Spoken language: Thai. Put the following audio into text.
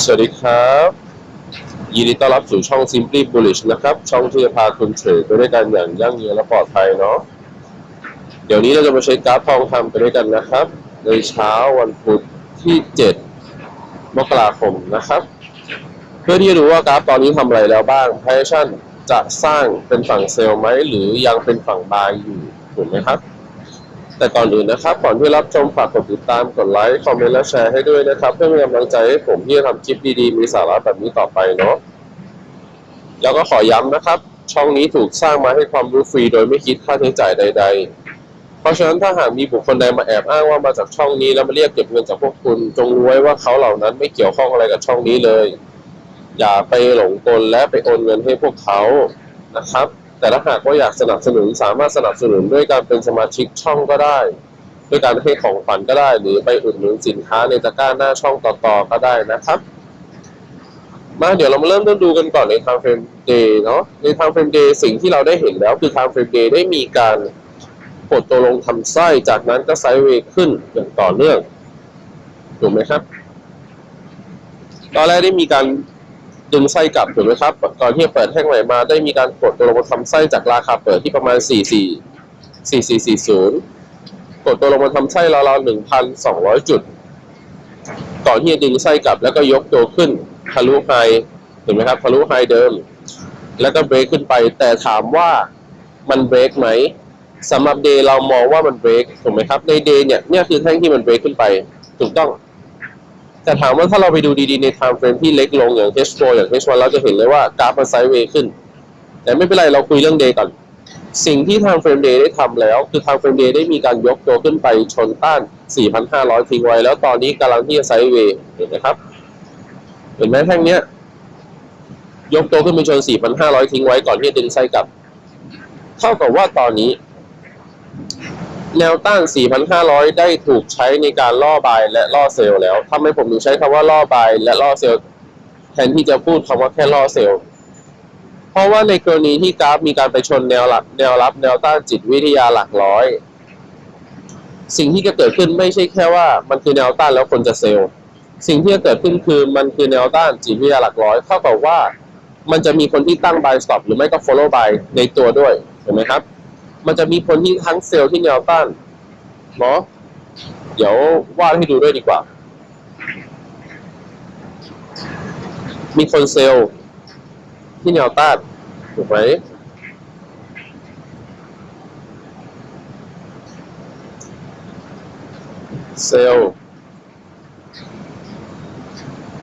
สวัสดีครับ ยินดีต้อนรับสู่ช่อง Simply Bullish นะครับ ช่องที่จะพาคุณเทรดไปด้วยกันอย่างยั่งยืนและปลอดภัยเนาะเดี๋ยวนี้เราจะมาเช็คกราฟทองคำไปด้วยกันนะครับ ในเช้าวันพุธที่ 7 มกราคมนะครับ เพื่อที่จะดูว่ากราฟตอนนี้ทำอะไรแล้วบ้าง p a s s i o n จะสร้างเป็นฝั่งเซลล์ไหมหรือยังเป็นฝั่งบายอยู่ถูกไหมครับ แต่ก่อนอื่นนะครับก่อนที่รับชมฝากกดติดตามกดไลค์คอมเมนต์และแชร์ให้ด้วยนะครับ เพื่อเป็นกำลังใจให้ผมที่จะทำคลิปดีๆ มีสาระแบบนี้ต่อไปเนาะแล้วก็ขอย้ำนะครับ ช่องนี้ถูกสร้างมาให้ความรู้ฟรีโดยไม่คิดค่าใช้จ่ายใด ๆ เพราะฉะนั้นถ้าหากมีบุคคลใดมาแอบอ้างว่ามาจากช่องนี้แล้วมาเรียกเก็บเงินจากพวกคุณ จงรู้ไว้ว่าเขาเหล่านั้นไม่เกี่ยวข้องอะไรกับช่องนี้เลย อย่าไปหลงกลและไปโอนเงินให้พวกเขานะครับ แต่ถ้าหากว่าอยากสนับสนุนสามารถสนับสนุนด้วยการเป็นสมาชิกช่องก็ได้ ด้วยการให้ของขวัญก็ได้ หรือไปอุดหนุนสินค้าในตะกร้าหน้าช่องต่อๆก็ได้นะครับ มาเดี๋ยวเรามาเริ่มต้นดูกันก่อนใน time frame day เนาะใน time frame day สิ่งที่เราได้เห็นแล้วคือ time frame day ได้มีการกดตัวลงทำไส้จากนั้นก็ไซด์เวย์ขึ้นอย่างต่อเนื่องถูกไหมครับ ตอนแรกได้มีการ ดึงไส้กลับถูกไหมครับก่อนที่จะเปิดแท่งใหม่มาได้มีการกดตัวลงมาทำไส้จากราคาเปิดที่ประมาณ 44 4440 กดตัวลงมาทำไส้ราวๆ1,200 จุด ก่อนที่จะดึงไส้กลับแล้วก็ยกตัวขึ้นทะลุไฮเห็นไหมครับทะลุไฮเดิม แล้วก็เบรกขึ้นไป แต่ถามว่ามันเบรกไหมสำหรับเดย์เรามองว่ามันเบรกถูกไหมครับในเดย์เนี่ยเนี่ยคือแท่งที่มันเบรกขึ้นไปถูกต้อง แต่ถามว่าถ้าเราไปดูดีๆใน time frame ที่เล็กลงอย่าง H4 อย่าง H1 เราจะเห็นเลยว่ากราฟมันไซด์เวย์ขึ้น แต่ไม่เป็นไรเราคุยเรื่องเดย์ก่อน สิ่งที่ time frame day ได้ทำแล้ว คือ time frame day ได้มีการยกตัวขึ้นไปชนต้าน 4,500 ทิ้งไว้ แล้วตอนนี้กำลังที่จะไซด์เวย์เห็นไหมครับ เห็นไหมแท่งเนี้ยยกตัวขึ้นไปชน 4,500 ทิ้งไว้ก่อนที่จะดึงไส้กลับ เท่ากับว่าตอนนี้ แนวต้าน 4,500 ได้ถูกใช้ในการล่อบายและล่อเซลล์แล้วทำไมผมถึงใช้คำว่าล่อบายและล่อเซลล์แทนที่จะพูดคำว่าแค่ล่อเซลล์ เพราะว่าในกรณีที่กราฟมีการไปชนแนวหลัก แนวรับ แนวต้านจิตวิทยาหลักร้อย สิ่งที่จะเกิดขึ้นไม่ใช่แค่ว่ามันคือแนวต้านแล้วคนจะเซลล์ สิ่งที่จะเกิดขึ้นคือมันคือแนวต้านจิตวิทยาหลักร้อยเท่ากับว่า มันจะมีคนที่ตั้ง buy stop หรือไม่ก็ follow buy ในตัวด้วยเห็นไหมครับ มันจะมีผลที่ทั้งเซลล์ที่แนวต้านเนาะเดี๋ยววาดให้ดูด้วยดีกว่า มีคนเซลล์ที่แนวต้านถูกไหมเซลล์